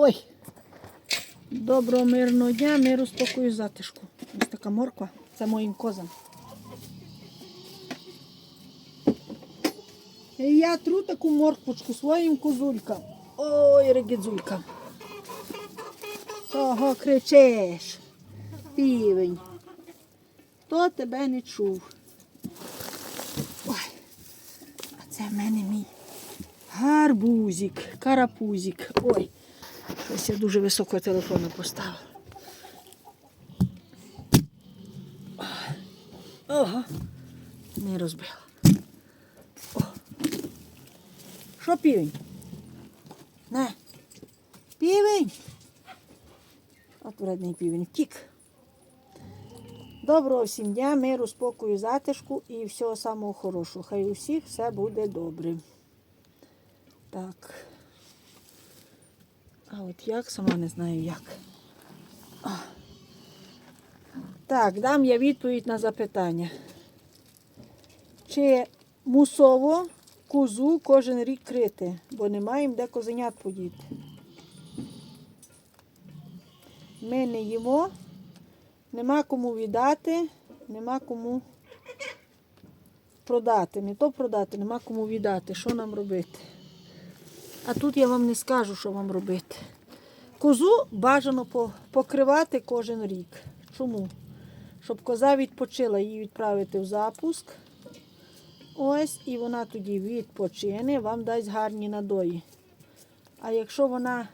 Ой! Доброго мирного дня, миру, спокою, затишку. Ось така морква. Це моїм козам. І я тру таку морквочку своїм козулькам. Ой, регідзулька. Того кричиш, півень. Хто тебе не чув? Ой, а це в мене мій гарбузик, карапузик. Ой, щось я дуже високо телефону поставила. Ого, не розбила. Що півень? Не. Півень. От півень втік. Доброго всім дня, миру, спокою, затишку і всього самого хорошого. Хай у всіх все буде добре. Так. А от як, сама не знаю як. Так, дам я відповідь на запитання. Чи мусово козу кожен рік крити, бо не маємо де козенят подіти. Ми не їмо, нема кому віддати, нема кому продати. Не то продати, нема кому віддати. Що нам робити? А тут я вам не скажу, що вам робити. Козу бажано покривати кожен рік. Чому? Щоб коза відпочила, її відправити в запуск. Ось, і вона тоді відпочине, вам дасть гарні надої. А якщо вона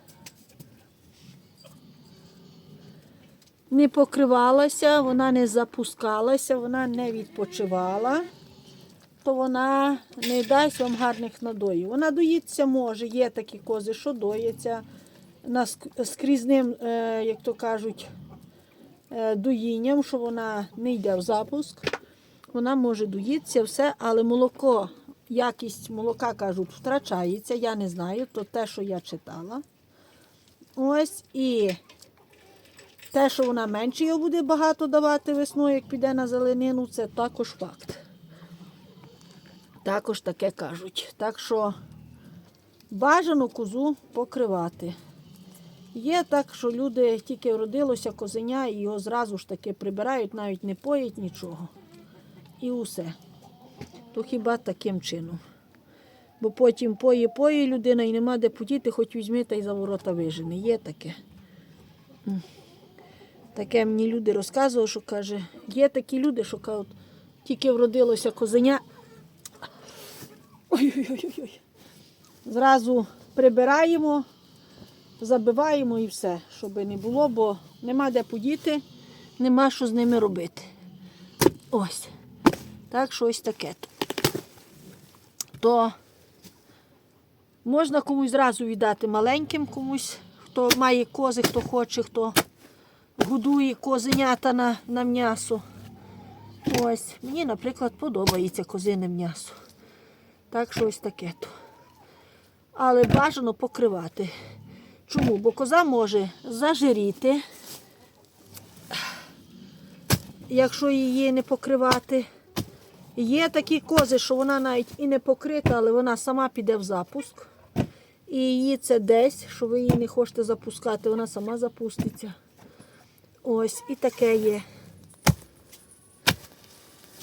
не покривалася, вона не запускалася, вона не відпочивала, то вона не дасть вам гарних надоїв. Вона доїться може, є такі кози, що доїться на скрізним, е, як то кажуть, е, доїнням, що вона не йде в запуск. Вона може доїтися, все, але молоко, якість молока, кажуть, втрачається. Я не знаю, то те, що я читала. Ось і те, що вона менше його буде багато давати весною, як піде на зеленину, це також факт. Також таке кажуть. Так що бажано козу покривати. Є так, що люди тільки вродилося козеня і його зразу ж таки прибирають, навіть не поять нічого. І усе. То хіба таким чином. Бо потім поє поє людина і нема де подіти, хоч візьми та й за ворота вижене. Є таке. Таке мені люди розказували, що каже, є такі люди, що кажуть, тільки вродилося козеня. Ой-ой-ой. Зразу прибираємо, забиваємо і все, щоб не було, бо нема де подіти, нема що з ними робити. Ось. Так, що ось таке. То можна комусь зразу віддати маленьким, комусь, хто має кози, хто хоче, хто годує козенята на, на м'ясо. Ось. Мені, наприклад, подобається козине м'ясо. Так що ось таке то. Але бажано покривати. Чому? Бо коза може зажиріти, якщо її не покривати. Є такі кози, що вона навіть і не покрита, але вона сама піде в запуск. І її це десь, що ви її не хочете запускати, вона сама запуститься. Ось, і таке є.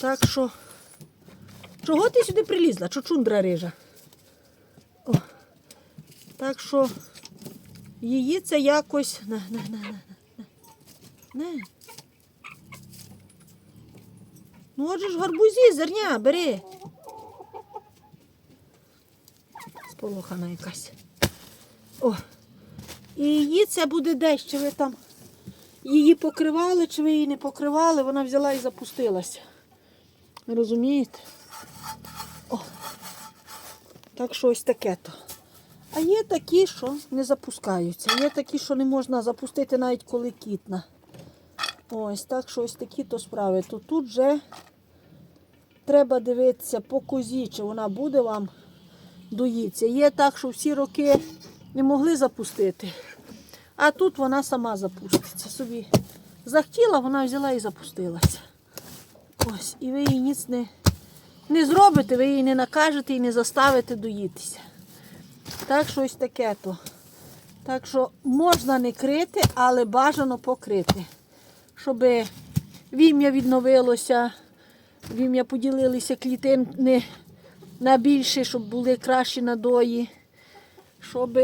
Так що, чого ти сюди прилізла? Чучундра рижа. О. Так що її це якось. На, на, на, на, на. на. Ну, отже ж гарбузі, зерня, бери. Сполохана якась. О. І її це буде десь, чи ви там її покривали, чи ви її не покривали, вона взяла і запустилася. Розумієте? Так що ось таке то. А є такі, що не запускаються. Є такі, що не можна запустити навіть коли кітна. Ось так що ось такі то справи. То тут вже треба дивитися по козі, чи вона буде вам доїться. Є так, що всі роки не могли запустити. А тут вона сама запуститься. Собі захотіла, вона взяла і запустилася. Ось, і ви її ніц не, не зробите, ви її не накажете і не заставите доїтися. Так що ось таке то. Так що можна не крити, але бажано покрити. Щоб вім'я відновилося, вім'я поділилися клітини на більше, щоб були кращі надої. Щоб,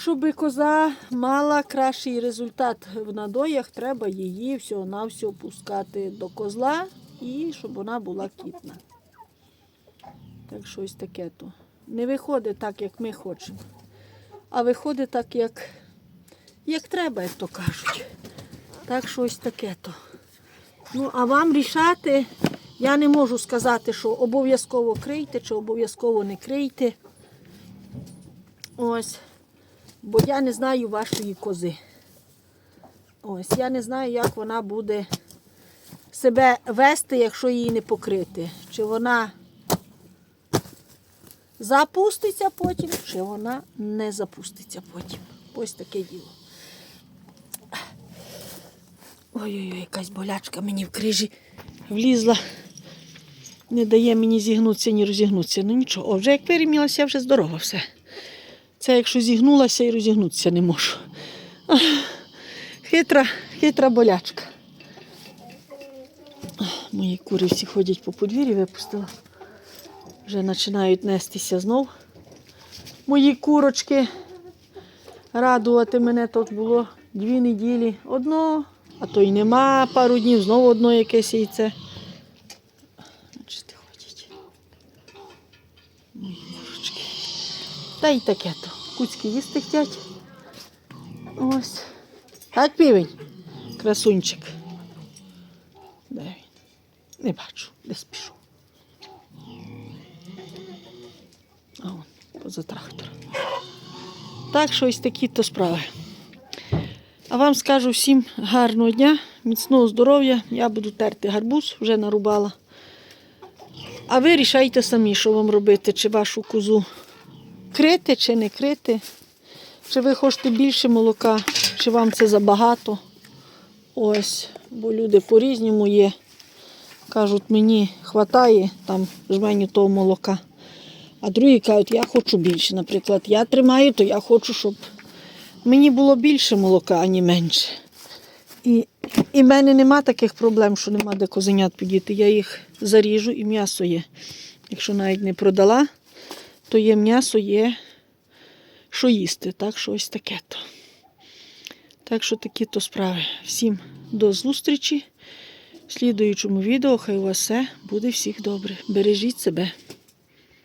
щоб коза мала кращий результат в надоях, треба її всього-навсього пускати до козла і щоб вона була кітна. Так що ось таке то. Не виходить так, як ми хочемо, а виходить так, як, як треба, як то кажуть. Так що ось таке то. Ну, а вам рішати, я не можу сказати, що обов'язково крийте чи обов'язково не крийте. Ось. Бо я не знаю вашої кози. Ось, я не знаю, як вона буде себе вести, якщо її не покрити. Чи вона запуститься потім, чи вона не запуститься потім. Ось таке діло. Ой-ой-ой, якась болячка мені в крижі влізла. Не дає мені зігнутися, ні розігнутися. Ну нічого, О, вже як вирівнялася, вже здорова все. Це якщо зігнулася і розігнутися не можу. Хитра, хитра болячка. Мої кури всі ходять по подвір'ю, випустила. Вже починають нестися знов. Мої курочки. Радувати мене тут було дві неділі. Одно, а то й нема пару днів, знову одно якесь яйце. Бачите, ходять. Мої курочки. Та й таке то. Куцьки їсти хотять. Ось. Так, півень. Красунчик. Де він? Не бачу, десь пішов. А он, поза трактором. Так що ось такі то справи. А вам скажу всім гарного дня, міцного здоров'я. Я буду терти гарбуз, вже нарубала. А ви рішайте самі, що вам робити, чи вашу козу крити, чи не крити. Чи ви хочете більше молока, чи вам це забагато. Ось, бо люди по-різному є. Кажуть, мені вистачає там жменю того молока. А другі кажуть, я хочу більше. Наприклад, я тримаю, то я хочу, щоб мені було більше молока, а не менше. І, і в мене нема таких проблем, що нема де козенят подіти. Я їх заріжу і м'ясо є. Якщо навіть не продала, то є м'ясо, є що їсти. Так що ось таке то. Так що такі то справи. Всім до зустрічі. В слідуючому відео хай у вас все буде всіх добре. Бережіть себе.